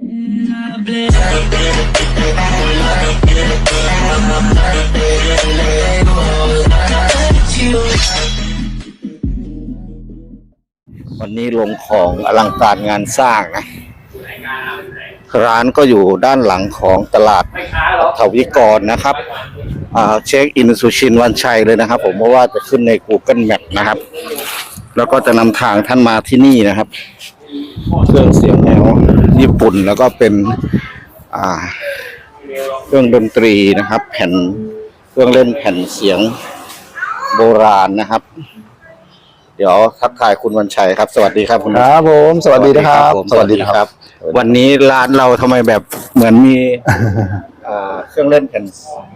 วันนี้ลงของอลังการงานสร้างนะ ร้านก็อยู่ด้านหลังของตลาดทวิกรนะครับเช็คอินสุชินวันชัยเลยนะครับ ผมเพราะว่าจะขึ้นใน Google Map นะครับ แล้วก็จะนำทางท่านมาที่นี่นะครับ เครื่องเสียงแนว ญี่ปุ่นแล้วก็เป็นอ่าเครื่องดนตรีนะครับ แผ่นเครื่องเล่นแผ่นเสียงโบราณนะครับ เดี๋ยวทักทายคุณวันชัยครับ สวัสดีครับคุณครับผมสวัสดีนะครับผมสวัสดีครับ วันนี้ร้านเราทำไมแบบเหมือนมีอ่าเครื่องเล่นแผ่น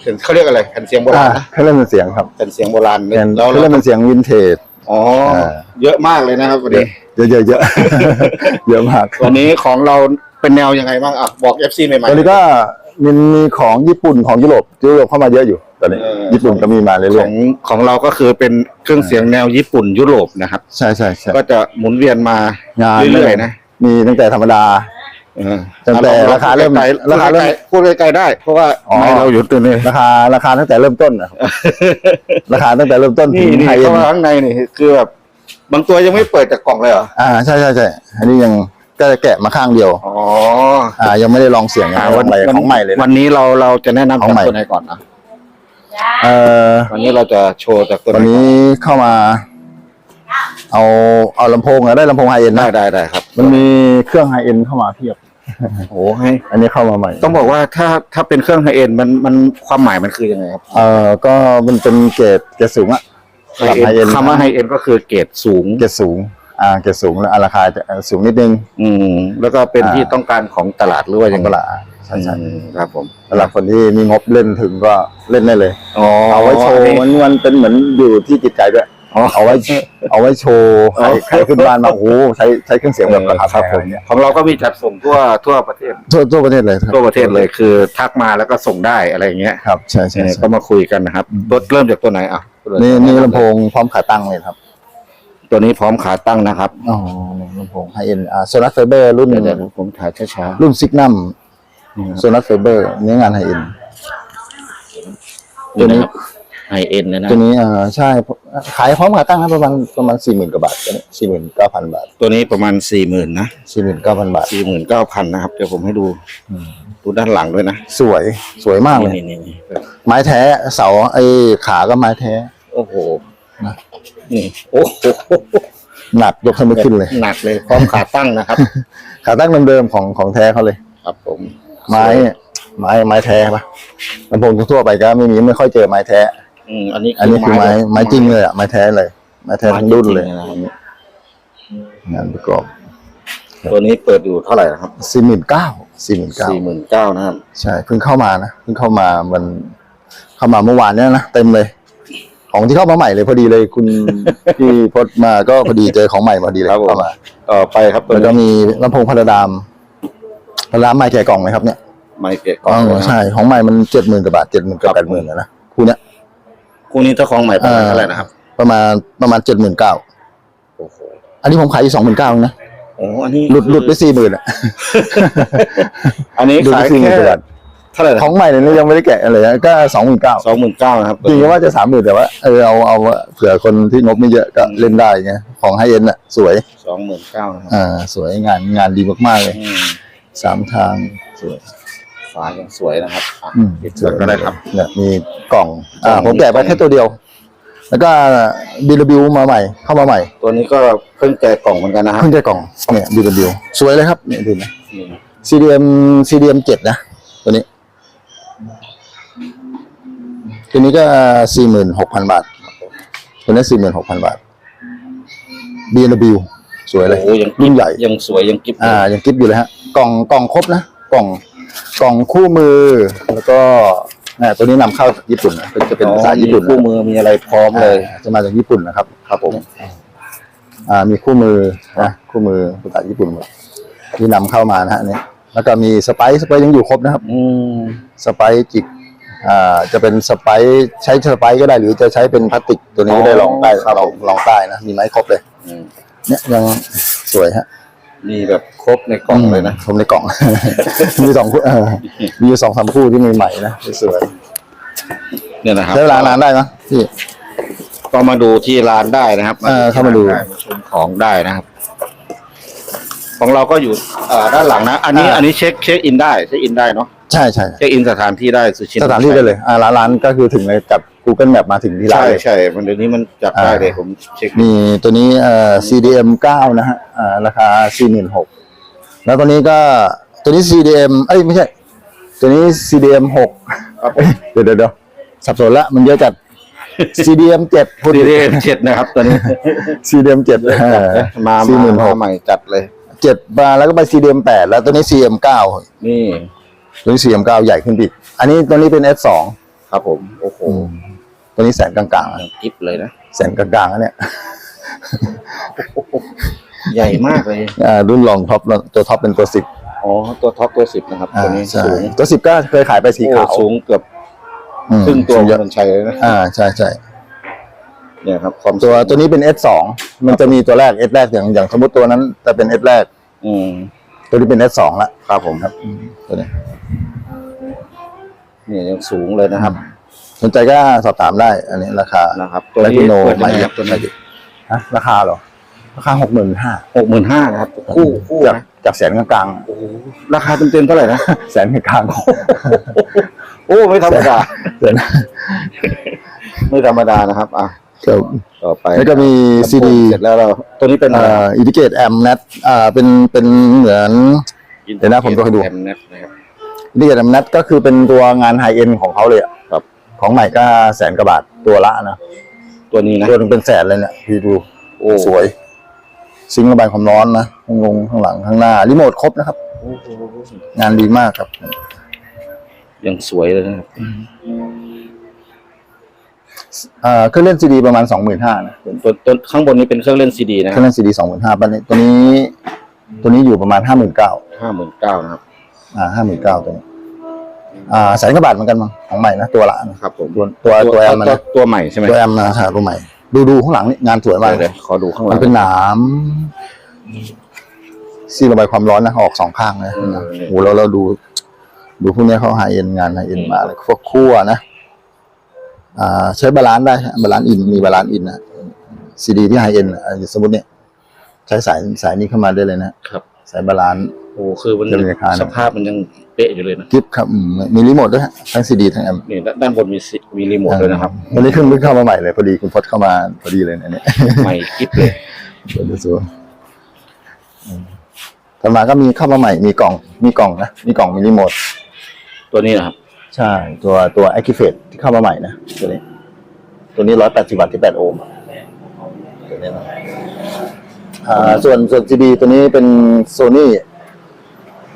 แผ่นเขาเรียกอะไรแผ่นเสียงโบอ่าราณนะเครื่องเล่นเป็นเสียงครับแผ่นเสียงโบราณเป็นแล้วเครื่องเราเล่นเป็นเสียงวินเทจอ๋ออาเยอะมากเลยนะครับวันนี้ เยอะเยอะเยอะเยอะมากวันนี้ของเราเป็นแนวยังไงบ้างอะบอกเอฟซีใหม่ๆตอนนี้ก็มันมีของญี่ปุ่นของยุโรปยุโรปเข้ามาเยอะอยู่ตอนนี้เออญี่ปุ่นก็มีมาขเรื่ออยงของเราก็คือเป็นเครื่องเสียงแนวญี่ปุ่นยุโรปนะครับๆใช่ใช่ใช่ก็จะหมุนเวียนมางานเรื่อยๆนะมีตั้งแต่ธรรมดาเออตั้งแต่อลองราคาเริ่มพูดไกลๆราคาเริ่มพูดไกลๆได้ เพราะว่าอ๋อไม่เราอยู่ตัวนี้ราคาราคาตั้งแต่เริ่มต้นนะครับราคาตั้งแต่เริ่มต้นถึนี่งนี่ไฮเอ็เข้านมาข้างในนี่คือแบบ บางตัวยังไม่เปิดจากกล่องเลยเหรอ อ่าใช่ใช่ใช่อันนี้ยังก็แกะมาข้างเดียว อ๋ออ่า ยังไม่ได้ลองเสียงยังไม่ได้ลองอะไรของใหม่เลยนะ วันนี้เราเราจะแนะนำของจากใหม่ ตัวไหนก่อนนะเอ่อวันนี้เราจะโชว์จากตัวไหตอนนี้เข้ามา เอาเอาลำโพงอะได้ลำโพงไฮเอ็นได้นะได้ได้ครับมันมีเครื่องไฮเอ็นเข้ามาเพียบ โอ้ให้อันนี้เข้ามาใหม่ ต้องบอกว่าถ้าถ้าเป็นเครื่องไฮเอ็นมันมันความหมายมันคือยังไงครับ เอ่อก็มันเป็นเกรดเกรดสูงอะ ไฮระดับเอ็น high end คำว่าไฮเอ็นก็คือเกรดสูง เกรดสูง อ่า เกรดสูงแล้วอะราคาจะสูงนิดนึง อืม แล้วก็เป็นอ่าที่ต้องการของตลาดหรือว่าขยัองงไงตลาดใช่ใช่อืมครับผมสำหรับคนที่มีงบเล่นถึงก็เล่นได้เลยอ๋อเอาไว้โชว์มันมันเป็นเหมือนอยู่ที่จิตใจด้วยอ๋อ เอาไว้เอาไว้โชว์ใครอ๋อใครขึ้นบ้านมาโอ้โหใช้ใช้เครื่องเสียงแบบราคาครับแพผงมอะไรเงี้ยของเราก็มีจัดส่งทั่วทั่วประเทศทั่วทั่วประเทศเลยครับทั่วประเทศเลยคือ ทักมาแล้วก็ส่งได้อะไรอย่างเงี้ยครับใช่ใช่เนี่ยใช่ก็มาคุยกันนะครับตัวเริ่มจากตัวไหนอะนี่นี่ลำโพงพร้อมขาตั้งเลยครับ ตัวนี้พร้อมขาตั้งนะครับอ๋อลำโพงไฮเอ็นอ่าโซนัสไฟเบอร์รุ่นเดี๋ยวเดี๋ยวผมถ่ายช้ารุ่นซิกนัมๆนี่ครับโซนัสไฟเบอร์เนื้องานไฮเอ็นตัวนี้ ไฮเอ็นนะนะ ตัวนี้อ่าใช่ขายพร้อมขาตั้งนะประมาณประมาณสี่หมื่นกว่าบาทตัวนี้สี่หมื่นเก้าพันบาทตัวนี้ประมาณสี่หมื่นนะสี่หมื่นเก้าพันบาทสี่หมื่นเก้าพันนะครับ เดี๋ยวผมให้ดูดูด้านหลังด้วยนะ สวยสวยมากเลย นี่นี่นี่ไม้แท้เสาไอ้ขาก็ไม้แท้ โอ้โหนะ นี่ โอ้โหหนักยกขึ้นไม่ขึ้นเลย หนักเลยพร้อมขาตั้งนะครับ ขาตั้งเดิมๆของของแท้เขาเลย ครับ ผมไม้ไม้ไม้แท้ปะลำโพงทั่วไปก็ไม่มีไม่ค่อยเจอไม้แท้ อืมอันนี้อันนี้คือไม้ไม้จริงเลยอะไม้แท้เลยไม้แท้ทั้งรุ่นเลยไม้จริงๆนะครับงานประกอบตัวนี้เปิดอยู่เท่าไหร่นะครับสี่หมื่นเก้าสี่หมื่นเก้าสี่หมื่นเก้านะครับ ใช่เพิ่งเข้ามานะเพิ่งเข้ามามันเข้ามาเมื่อวานเนี้ยนะเต็มเลย ของที่เข้ามาใหม่เลยพอดีเลยคุณพี่พดมาก็พอดีเจอของใหม่พอดีเลยครับผมเข้ามาต่อไปครับตัวแล้วก็นี้มีลำโพงพาราดามพาราดามใหม่แกะกล่องไหมครับเนี่ยไมค์เกะกล่อ๋องอนะครับใช่ของใหม่มันเจ็ดหมื่นกว่าบาทเจ็ดหมื่นกับคแปรับดหมื่นนะคู่เนี้ย คู่นี้เจ้าของใหม่ประมาณเท่าไหร่นะครับ ประมาณประมาณเจ็ดหมื่นเก้าโอ้โหอันนี้ผมขายอยู่สองหมื่นเก้านะโอ้อันนี้หลุดหลุดไปสี่หมื่นอะอันนี้หลุดขาไปยสี่หมื่แค่นกว่าบาทเท่าไหร่นะของใหม่เนี่ยยังไม่ได้แกะอะไรนะก็สองหมื่นเก้าสองหมื่นเก้านะครับจริงก็ว่าจะสามหมื่นแต่ว่าเออเอาเอาเผื่อคนที่งบไม่เยอะก็เล่นได้ไงของไฮเอ็นอะ สวยสองหมื่นเก้านะครับอ่าสวยงานงานดีมากๆเลยอืมสามทางสวย ฝายังสวยนะครับอะอืมปิดเปิดก็ได้ครับ เนี่ยมีกล่องอ่ากล่อง ผมแกะไปแค่ตัวเดียว แล้วก็บีบิวมาใหม่ เข้ามาใหม่ตัวนี้ก็เพิ่งแกะกล่องเหมือนกันนะครับเพิ่งแกะกล่องเนี่ยบีบิวสวยเลยครับเนี่ยดูนะ นี่ CDM CDM เจ็ดนะ ตัวนี้ ตัวนี้ก็สี่หมื่นหกพันบาท ตัวนี้สี่หมื่นหกพันบาท BMW สวยเลยโอ้ยัง รุ่นใหญ่ ยังสวยยังกิ๊บเลยอ่ายังกิฟอยู่เลยฮะ กล่องกล่องครบนะ กล่อง กล่องคู่มือ แล้วก็นะตัวนี้นำเข้าจากญี่ปุ่นนะเป็นจะเป็นภาษาญี่ปุ่นมีคู่มือมีอะไรพร้อมเลยอ่าจะมาจากญี่ปุ่นนะครับ ครับผม อ่า มีคู่มือนะคู่มือภาษาญี่ปุ่นหมดที่นำเข้ามานะฮะเนี่ยแล้วก็มีสไปซ์สไปซ์ยังอยู่ครบนะครับ อืม สไปซ์จิก อ่า จะเป็นสไปซ์ใช้สไปซ์ก็ได้หรือจะใช้เป็นพลาสติกตัวนี้ก็ได้ลองได้ลองลองได้นะ มีไม้ครบเลย อืม เนี่ยยังสวยฮะอ มีแบบครบในกล่องเลยนะผมในกล่อง มีสองคู่เออมีอยู่สองสามคู่ที่ใหม่ๆนะสวยเนี่ยนะครับๆใช้เวลานานได้ไหมพี่ก็มาดูที่ร้านได้นะครับเออเข้ามาดูที่ร้นได้ชมของได้นะครับ ของเราก็อยู่เอ่อด้านหลังนะ อันนี้อ่าอันนี้เช็คเช็คอินได้เช็คอินได้เนาะใช่ใช่เช็คอินสถานที่ได้สุชินสถานที่ได้เลยอ่าร้านร้านก็คือถึงเลยกับ Google Map มาถึงที่ร้าใช่นเลย ใช่มันเดี๋ยวนี้มันจับได้อ่าเลยผมเช็คมีตัวนี้เอ่อ CDM 9 นะฮะอ่าราคา 46,000แล้วตัวนี้ก็ตัวนี้ CDM เอ้ยไม่ใช่ ตัวนี้ CDM 6ครับเอ้ยเดี๋ยวเดี๋ยวเดี๋ยวสับสนละมันเยอะจัด CDM 7พูดดีดีดีเจ็ดนะครับตัวนี้ CDM 7เออมาสี่มาหมื่นหมากใหม่จัดเลยเจ็ดมาแล้วก็ไป CDM 8แล้วตัวนี้ CM 9นี่ตัวนี้ CM 9 ใหญ่ขึ้นอีกอันนี้ตัวนี้เป็น S 2 ครับผม โอ้โห ตัวนี้แสนกลางๆอะกิฟเลยนะแสนกลางๆอันเนี้ยใหญ่มากเลยอ่ารุ่นรองท็อปแล้วตัวท็อปเป็นตัวสิบอ๋อตัวท็อปตัวสิบนะครับอ่าตัวนี้ใช่สูงตัวสิบก็เคยขายไปสีโอ้ขาวสูงเกือบอืมครึ่งตัวสูเยอะมันชัยเลยนะอ่าใช่ใช่เนี่ยครับความตัวสูงตัวนี้เป็น S สองมันจะมีตัวแรก S แรกอย่างอย่างสมมติตัวนั้นจะเป็น S แรก อืม ตัวนี้เป็น S สองละครับผมครับตัวนี้เนี่ยยังสูงเลยนะครับ สนใจก็สอบถามได้ อันนี้ราคานะครับตัวและนี้กิโนเปิดใหม่ยังไงครับตัวนี้ฮะราคาเหรอ ราคาหกหมื่นห้าหกหมื่นห้านะครับ คู่คู่จากนะจากแสนกลางโอ้โหราคาเต็มๆเท่าไหร่นะ ๆแสนกลางโอ้ไม่ธรรมดา ๆเดี๋ยวนะไม่ธรรมดานะครับ อะครับต่อไปแล้วก็มีซีดีเสร็จแล้วเราตัวนี้เป็นอะไรอ่าอินดิเกตแอมเนตอ่าเป็นเป็นเหมือน เดี๋ยวนะผมจะให้ดู แอมเน็ตนะครับ อินดิเกตแอมเนตก็คือเป็นตัวงานไฮเอ็นของเขาเลยอะครับ ของใหม่ก็แสนกว่าบาทตัวละนะตัวนี้นะตัวหนึงเป็นแสนเลยเนี่ยพี่ดูโอ้สวย ซิงค์ระบายความร้อนนะข้างลงข้างหลังข้างหน้ารีโมทครบนะครับโอ้โหงานดีมากครับยังสวยเลยนะครับอ่าเครื่องเล่นซีดีประมาณสองหมื่นห้านะตัวตัวข้างบนนี้เป็นเครื่องเล่นซีดีนะเคครื่รัอบงเล่นซีดีสองหมื่นห้าปันนี้ตัวนี้ ตัวนี้อยู่ประมาณห้าหมื่นเก้าห้าหมื่นเก้านะครับ อ่าห้าหมื่นเก้าตัวนี้ อ่าแสนกว่าบาทเหมือนกันมั้งของใหม่นะตัวละนะครับผมตัวตัวตัวแอมมันตัวนะตัวใหม่ใช่ไหมตัวแอมนะฮะตัวใหม่ ดูดูข้างหลังนี่งานสวยมากเดี๋ยวๆขอดูข้างหลัมังนเป็นหนามซีระบายความร้อนนะออกสองข้างนะอืมโอ้โหแล้วเราดู ดูพวกเนี้ยเขาไฮเอ็นงานไฮเอ็นมาเลยพวกคั่วนะอ่าใช้บาลานซ์ได้ฮะบาลานซ์อินมีบาลานซ์อินนะซีดีที่ไฮเอ็นสมมติเนี่ยใช้สายสายนี้เข้ามาได้เลยนะครับ สายบาลานซ์ โอ้คือมันเดี๋ยวราคานะ สภาพมันยังเป๊ะอยู่เลยนะกิฟต์ครับอืมมีรีโมทด้วยฮะทั้งซีดีทั้งแอมนี่ด้านด้านบนมีสิมีรีโมทด้วยนะครับวันนี้เพิ่งเพิ่งเข้ามาใหม่เลยพอดีคุณพจน์เข้ามาพอดีเลยนะเนี่ย ใหม่กิฟเลยเดี๋ยวดูสิอืมต่อมาก็มีเข้ามาใหม่ มีกล่อง มีกล่องนะ มีกล่อง มีรีโมท ตัวนี้นะครับ ใช่ ตัวตัว Activate ที่เข้ามาใหม่นะ ตัวนี้ ตัวนี้ร้อยแปดสิบวัตต์ที่แปดโอห์มอะตัวนี้นะ อ่าส่วนส่วน CD ตัวนี้เป็นโซนี่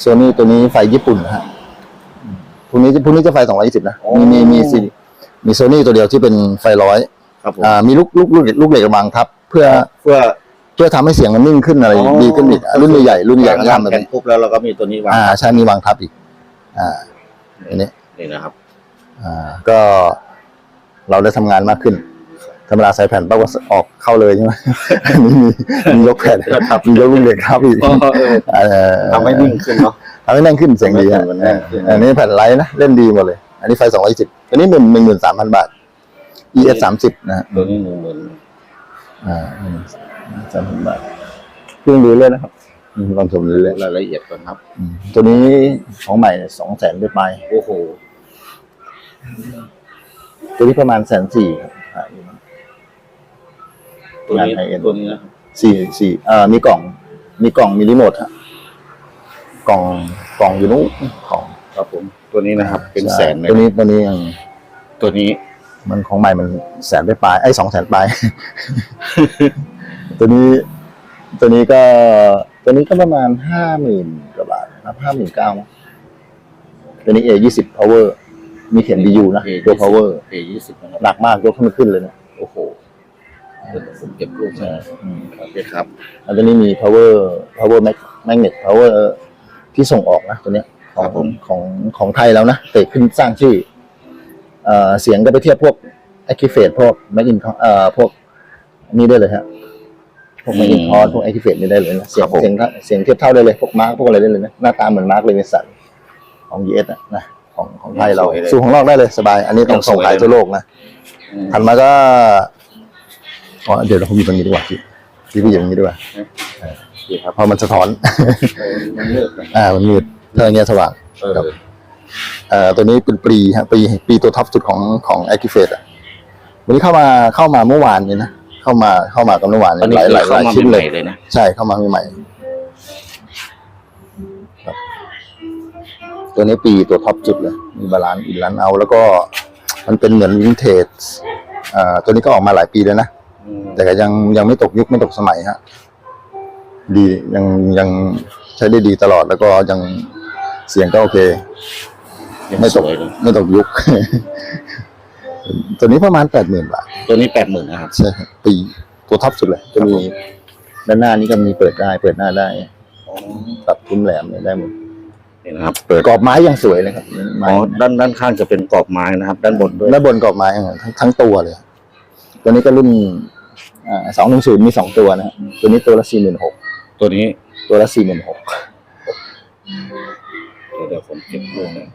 โซนี่ตัวนี้ไฟญี่ปุ่นนะฮะอืมพวกนี้พวกนี้จะไฟสองร้อยี่สิบนะมีมีมีซีมีโซนี่ตัวเดียวที่เป็นไฟร้อยครับผมอ่ามีลูกลูกลูกลูกเหล็กกระบังทับ เพื่อเพื่อ เพื่อทำให้เสียงมันนิ่งขึ้นอะไรดีขึ้นอีกอะรุ่นใหญ่ๆรุ่นใหญ่ก็ทำแบบแผ่นนี้ปุ๊บแล้วเราก็มีตัวนี้วางอ่าใช่มีวางทับอีก อ่าอันนี้ นี่นะครับ อ่าก็เราได้ทำงานมากขึ้น ธรรมดาใส่แผ่นปั๊บก็ออกเข้าเลยใช่ไหมอันนี้มีมียกแผ่นมียกลูกเหล็กทับอีกเออเออเอ่อทำให้นิ่งขึ้นเนาะทำให้แน่นขึ้นเสียงดีฮะทำให้มันแน่นขึ้นอันนี้แผ่นไลท์นะเล่นดีหมดเลย อันนี้ไฟสองร้อยสิบอันนี้หมื่นหนึ่งหมื่นสามพันบาท ES สามสิบนะฮะตัวนี้หนึ่งหมื่นอ่าสามพันบาทเครื่องดูเลยนะครับอืมลองชมดูเลยรายละเอียดก่อนครับอืมตัวนี้ของใหม่สองแสนไปปลายโอ้โหตัวนี้ประมาณแสนสี่ครับขายอยู่ ตัวนี้งาน high end ตัวนี้นะสี่สี่เอ่อมีกล่อง มีกล่องมีรีโมทฮะกล่องกล่องอยู่นู้นของครับผม ตัวนี้นะครับ เป็นแสนเลยตัวนี้ตัวนี้ยังตัวนี้ มันของใหม่มันแสนไปปลายไอ้สองแสนปลาย ตัวนี้ ตัวนี้ก็ ตัวนี้ก็ประมาณห้าหมื่นกว่าบาทนะครับห้าหมื่นเก้าตัวนี้ A ยี่สิบ power มีเขียน BU นะ ตัว power เพย์ยี่สิบนะครับหนักมากยกขึ้นไม่ขึ้นเลยเนี่ยโอ้โห เดี๋ยวผมเก็บรูปนะอืมโอเคครับอันตัวนี้มี power power mag magnet power ที่ส่งออกนะตัวเนี้ยขอครังบผมของของไทยแล้วนะแต่ขึ้นสร้างชื่อเอ่อเสียงก็ไปเทียบพวก Activate พวก Mag in เอ่อพวกนี่ได้เลยฮะพวกไม่ได้ทอสพวกไอคิเฟตนี่ได้เลยนะเสียงเสียงเสียงเทียบเท่าได้เลยพวกมาร์กพวกอะไรได้เลยนะหน้าตาเหมือนมาร์กเลยเมสันของยีเอสนะของของไทยเราสู้ของนอกได้เลยสบาย อันนี้ต้องส่งขายทั่วโลกนะอืมถัดมาก็ อ๋อเดี๋ยวเราผมอยู่ตรงนี้ดีกว่าพี่พี่พี่อยู่ตรงนี้ดีกว่าดีครับเพราะมันสะท้อนมันเลือกนะอ่ามันมืดถ้าอย่างเงี้ยสว่างเออครับเอ่อตัวนี้เป็นปีฮะปีปีตัวท็อปสุดของของแอค i ิเฟตอะวันนี้เข้ามาเข้ามาเมื่อวานนี้นะเข้ามาเข้ามากันเมื่อวานอันนี้นี้หลายหลายหเข้าลายมาชิ้นใหเลม่ยๆเลยนะใช่เข้ามาใหม่ๆครับตัวนี้ปีตัวท็อปสุดเลย มีบาลานซ์อินลันเอา แล้วก็มันเป็นเหมือนวินเทจอ่าตัวนี้ก็ออกมาหลายปีแล้วนะอืม แต่ก็ยังยังไม่ตกยุคไม่ตกสมัยฮะ ดียังยังใช้ได้ดีตลอดแล้วก็ยังเสียงก็โอเคยังไม่สตกวยเลยไม่ตกยุค ตัวนี้ประมาณแปดหมื่นบาท ตัวนี้แปดหมื่นนะครับ ใช่ครับปีตัวท็อปสุดเลย จะมีด้านหน้านี้ก็มีเปิดได้ เปิดหน้าได้ปรับทุ้มแหลมเนี่ยได้หมดนี่นะครับเปิดกรอบไม้ยังสวยเลยครับไม้อ๋อด้านด้านข้างจะเป็นกรอบไม้นะครับ ด้านบนด้วยด้านบนกรอบไม้ทั้งทั้งตัวเลย ตัวนี้ก็รุ่นสองหนึ่งศูนย์มีสองตัวนะฮะตัวนี้ตัวละสี่หมื่นหกตัวนี้ตัวละสี่หมื่นหกเดี๋ยวผมเก็บดูนะ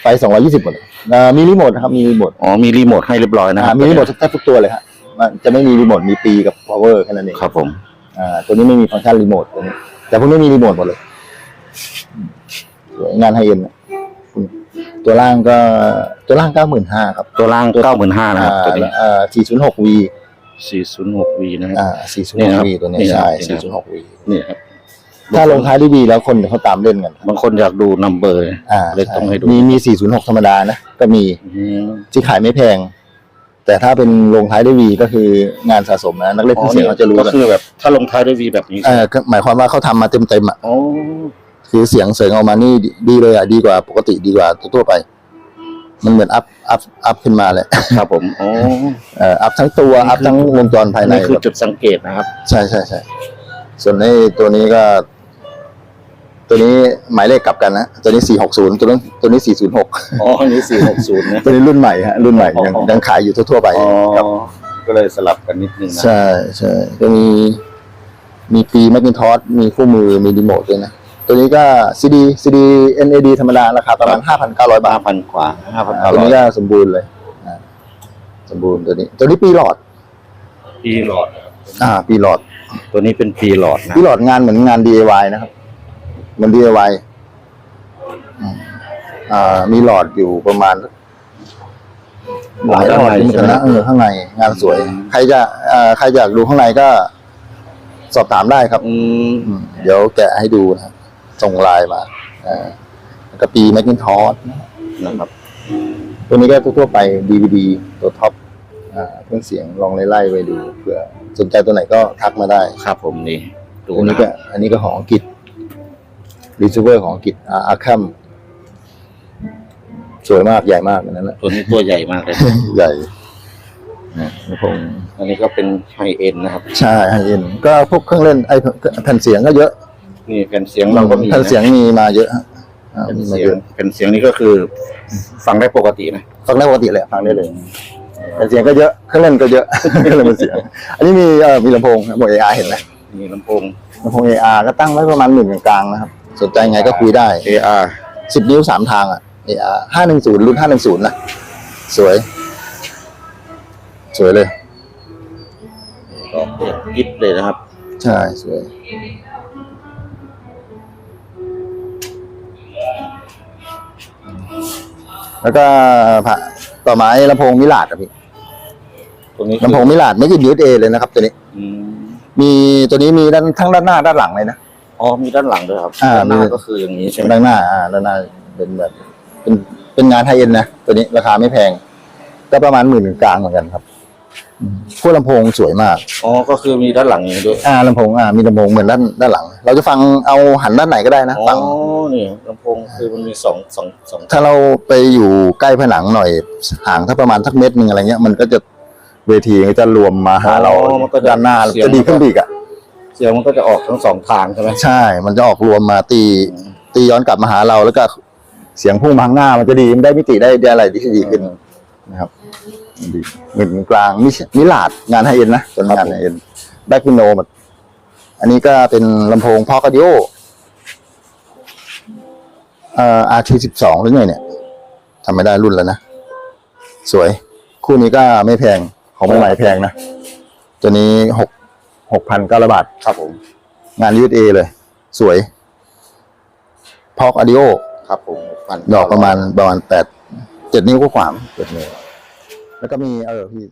ไฟสองร้อยี่สิบหมดเลยอ่ามีรีโมทนะครับ มีรีโมทอ๋อมีรีโมทให้เรียบร้อยนะคอ่ารับมีรีโมทแทบทุกตัวเลยฮะมันจะไม่มีรีโมทมีปีกับ power แค่นั้นเองครับผมอ่าตัวนี้ไม่มีฟังก์ชันรีโมทตัวนี้แต่พวกนี้มีรีโมทหมดเลยอืมสวยงานไฮเอ็น ตัวล่างก็ตัวล่างเก้าหมื่นห้าครับตัวล่างเก้าหมื่นห้านะครับตัวนี้อ่าสี่ศูนย์หกวีสี่ศูนย์หกวีนะครับอ่าสี่ศูนย์นี่หนะคกรับวีตัวนี้นี่นะใช่นี่สี่นะศูนย์หกวีนี่ครับถ้าลงท้ายได้ดีแล้วคนเขาตามเล่นกัน บางคนอยากดูนัมเบอร์อ่าเลยต้องให้ดู มีมีสี่ศูนย์หกธรรมดานะ ก็มีอืมที่ขายไม่แพง แต่ถ้าเป็นลงท้ายด้วยวีก็คืองานสะสมนะ นักเล่นเครื่องเสียงเขาจะรู้ก็กันคือแบบ ถ้าลงท้ายด้วยวีแบบนี้เออก็หมายความว่าเขาทำมาเต็มเต็มๆอะอ๋อ คือเสียงเสียงออกมานี่ดีดีเลยอะดีกว่าปกติดีกว่าทั่วๆไป มันเหมือนอัพอัพอัพขึ้นมาแหละครับ ผมอ๋อเอ่ออัพทั้งตัวอัพทั้งวงจรภายในนี่คือจุดสังเกตนะครับ ใช่ใช่ใช่ส่วนในตัวนี้ก็ ตัวนี้หมายเลขกลับกันนะตัวนี้สี่หกศูนย์ตัวนี้ตัวนี้สี่ศูนย์หกอ๋ออันนี้สี่หกศูนย์นะ ตัวนี้รุ่นใหม่ฮะรุ่นใหม่ยังอ๋อ ยังขายอยู่ทั่วๆไปอ๋อครับก็เลยสลับกันนิดนึงนะใช่ใช่ก็มี มีปีแมคกินทอสมีคู่มือมีรีโมทด้วยนะ ตัวนี้ก็ซีดีซีดี NAD ธรรมดาราคาประมาณห้าพันเก้าร้อยบาห้าทพันกว่าห้าพันตัวนี้ก็สมบูรณ์เลยอ่าสมบูรณ์ตัวนี้ ตัวนี้ปีหลอด ปีหลอดอ่า ปีหลอด ตัวนี้เป็นปีหลอดนะปีหลอดงานเหมือนงาน DIY นะครับเหมือน DIY อืมอ่า มีหลอดอยู่ประมาณหลายหลอดอยู่เหมือนกันนะเออข้างในงานสวยใครจะอ่าใครอยากดูข้างในก็ สอบถามได้ครับอืมอืมเดี๋ยวแกะให้ดูนะครับ ส่งไลน์มาอ่าแล้วก็ปีแมคกินทอสนะครับ ตัวนี้ก็ทั่วๆไป DVD ตัวท็อปอ่าเครื่องเสียงลองไล่ๆไปดูเผื่อสนใจตัวไหนก็ทักมาได้ครับผมนี่ดูอันนี้นะก็อันนี้ก็ของอังกฤษรีเซเวอร์ของอังกฤษอาอาคัมสวยมากใหญ่มากอันนั้นนะตัวนี้ตัวใหญ่มากเลยใหญ่นะแล้วผม อันนี้ก็เป็นไฮเอ็นนะครับ ใช่ไฮเอ็นก็พวกเครื่องเล่นไอแผ่นเสียงก็เยอะ นี่แผ่นเสียงเราก็มีนะแผ่นเสียงมีมาเยอะฮะอ่าแผ่นมีมาเสียเยงอะแผ่นเสียงนี่ก็คือ ฟังได้ปกตินะฟังได้ปกติเลยฟังได้เลยแผ่นเสียงก็เยอะเครื่องเล่นก็เยอะ เครื่องเล่นเป็นเสียง อันนี้มีเอ่อมีลำโพงหมวกเออาร์เห็นไหมมีลำโพง ลำโพงเออาร์ก็ตั้งไว้ประมาณหมื่นกลางๆนะครับสนใจไงก็คุยได้ AR สิบนิ้วสามทางอะเออาร์ห้าหนึ่งศูนย์รุ่นห้าหนึ่งศูนย์นะ สวย สวยเลย ก็เปิดยิบเลยนะครับ ใช่ สวย แล้วก็ผ่าต่อไม้ลำโพงมิลาดครับพี่ตรงนี้ลำโพงมิลาดไม่กินยูเอเลยนะครับ ตัวนี้อืมมีตัวนี้มีด้านทั้งด้านหน้าด้านหลังเลยนะอ๋อมีด้านหลังด้วยครับอ่าด้านหน้ามีก็คืออย่างนี้ใช่ไหมด้านหน้าอ่าด้านหน้าเป็นแบบเป็นเป็นงานไฮเอ็นนะตัวนี้ราคาไม่แพง ก็ประมาณหมื่นกลางเหมือนกันครับอืม พวกลำโพงสวยมาก อ๋อ ก็คือมีด้านหลังอย่างนี้ด้วย อ่าลำโพงอ่ามีลำโพงเหมือนด้านด้านหลัง เราจะฟังเอาหันด้านไหนก็ได้นะอ๋อ ฟังนี่ลำโพงคือมันมีสองสองสองถ้าเราไปอยู่ใกล้ผนังหน่อยห่างถ้าประมาณสักเมตรหนึ่งอะไรเงี้ยมันก็จะเวทีก็จะรวมมาหาเราอ๋อมันก็จะด้านหน้าเสียงจะดีขึ้นไปอีกอะเสียงมันก็จะออกทั้งสองทางใช่ไหมใช่ มันจะออกรวมมาตีตีย้อนกลับมาหาเราแล้วก็เสียงพุ่งมาข้างหน้ามันจะดีมันได้มิติได้ได้อะไรที่ดีขึ้นนะครับดี หมื่นกลางมิมิลาดงานไฮเอ็นนะส่วนงานไฮเอ็นแบ็กวินโนมันอันนี้ก็เป็นลำโพงพอกดิโอเอ่อ RT สิบสองหรือไงเนี่ยทำไม่ได้รุ่นแล้วนะ สวย คู่นี้ก็ไม่แพง ของใหม่ๆแพงนะ ตัวนี้หกหกพันเก้าร้อยบาทครับผม งาน USA เลย สวย พอกอดิโอ ครับผมพันดอกประมาณประมาณแปดเจ็ดนิ้วก็ขวามเจ็ดนิ้ว แล้วก็มีเออพี่